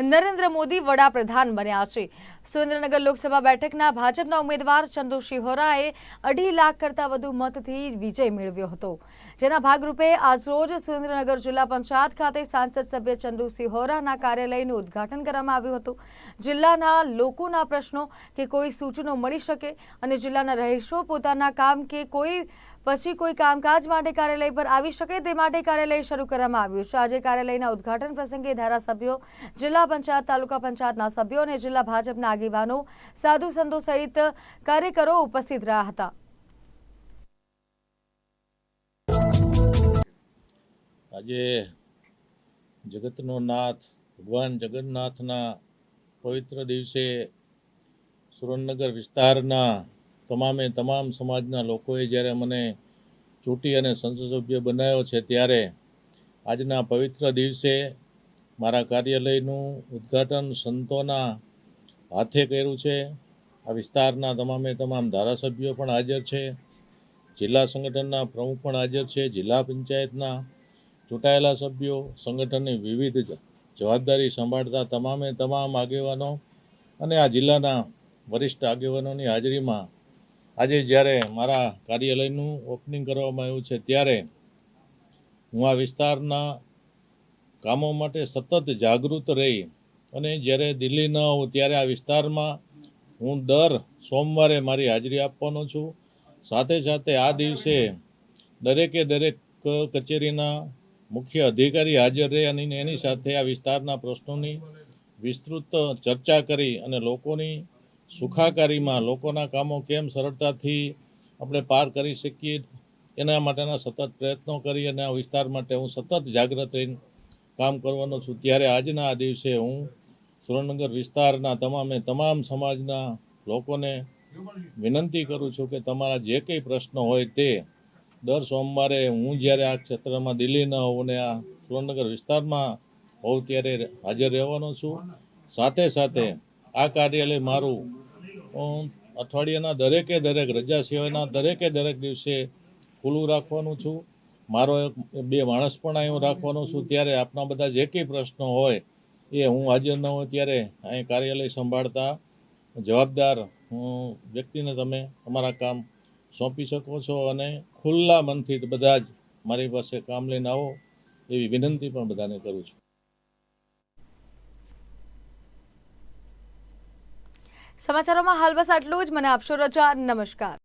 નરેન્દ્ર મોદી વડાપ્રધાન બન્યા છે. સુરેન્દ્રનગર લોકસભા બેઠકના ભાજપના ઉમેદવાર ચંદુ શિહોરાએ અઢી લાખ કરતાં વધુ મતથી વિજય મેળવ્યો હતો. જેના ભાગરૂપે આજરોજ સુરેન્દ્રનગર જિલ્લા પંચાયત ખાતે સાંસદ સભ્ય ચંદુ શિહોરાના કાર્યાલયનું ઉદ્ઘાટન કરવામાં આવ્યું હતું. જિલ્લાના લોકોના પ્રશ્નો કે કોઈ સૂચનો મળી શકે અને જિલ્લાના રહીશો પોતાના કામ કે કોઈ પછી કોઈ કામકાજ માટે કાર્યાલય પર આવી શકે તે માટે કાર્યાલય શરૂ કરવામાં આવ્યું છે. આજે કાર્યાલયના ઉદઘાટન પ્રસંગે ધારાસભ્યો, જિલ્લા પંચાયત, તાલુકા પંચાયતના સભ્યો અને જિલ્લા ભાજપના આગેવાનો, સાધુ સંતો સહિત કાર્યકરો ઉપસ્થિત રહ્યા હતા. આજે જગતનો નાથ, ભગવાન જગન્નાથના પવિત્ર દિવસે સુરેન્દ્રનગર વિસ્તારના તમામે તમામ સમાજના લોકોએ જ્યારે મને ચૂંટી અને સંસદ સભ્ય બનાવ્યો છે ત્યારે આજના પવિત્ર દિવસે મારા કાર્યાલયનું ઉદ્ઘાટન સંતોના હાથે કર્યું છે. આ વિસ્તારના તમામે તમામ ધારાસભ્યો પણ હાજર છે. જિલ્લા સંગઠનના પ્રમુખ પણ હાજર છે. જિલ્લા પંચાયતના ચૂંટાયેલા સભ્યો, સંગઠનની વિવિધ જવાબદારી સંભાળતા તમામે તમામ આગેવાનો અને આ જિલ્લાના વરિષ્ઠ આગેવાનોની હાજરીમાં આજે જ્યારે મારા કાર્યાલયનું ઓપનિંગ કરવામાં આવ્યું છે, ત્યારે હું આ વિસ્તારના કામો માટે સતત જાગૃત રહી અને જ્યારે દિલ્હી ન હોઉં ત્યારે આ વિસ્તારમાં હું દર સોમવારે મારી હાજરી આપવાનો છું. સાથે સાથે આ દિવસે દરેકે દરેક કચેરીના મુખ્ય અધિકારી હાજર રહે અને એની સાથે આ વિસ્તારના પ્રશ્નોની વિસ્તૃત ચર્ચા કરી અને લોકોની સુખાકારીમાં લોકોના કામો કેમ સરળતાથી આપણે પાર કરી શકીએ? એના માટેના સતત પ્રયત્નો કરી અને આ વિસ્તાર માટે હું સતત જાગૃત રહીને કામ કરવાનો છું. ત્યારે આજના આ દિવસે હું સુરેન્દ્રનગર વિસ્તારના તમામે તમામ સમાજના લોકોને વિનંતી કરું છું કે તમારા જે કંઈ પ્રશ્નો હોય તે દર સોમવારે હું જ્યારે આ ક્ષેત્રમાં દિલ્હી ન હોઉં ને આ સુરેન્દ્રનગર વિસ્તારમાં હોઉં ત્યારે હાજર રહેવાનો છું. સાથે સાથે આ કાર્યાલય મારું. હું અઠવાડિયાના દરેકે દરેક રજા સિવાયના દરેકે દરેક દિવસે ખુલ્લું રાખવાનું છું. મારો એક, બે માણસ પણ અહીં હું રાખવાનો છું. ત્યારે આપના બધા જે કંઈ પ્રશ્નો હોય એ હું હાજર ન હોય ત્યારે અહીં કાર્યાલય સંભાળતા જવાબદાર વ્યક્તિને તમે તમારા કામ સોંપી શકો છો અને ખુલ્લા મનથી બધા જ મારી પાસે કામ લઈને આવો એવી વિનંતી પણ બધાને કરું છું. સમાચારોમાં હાલ બસ આટલું જ. મને આપશો રજા. નમસ્કાર.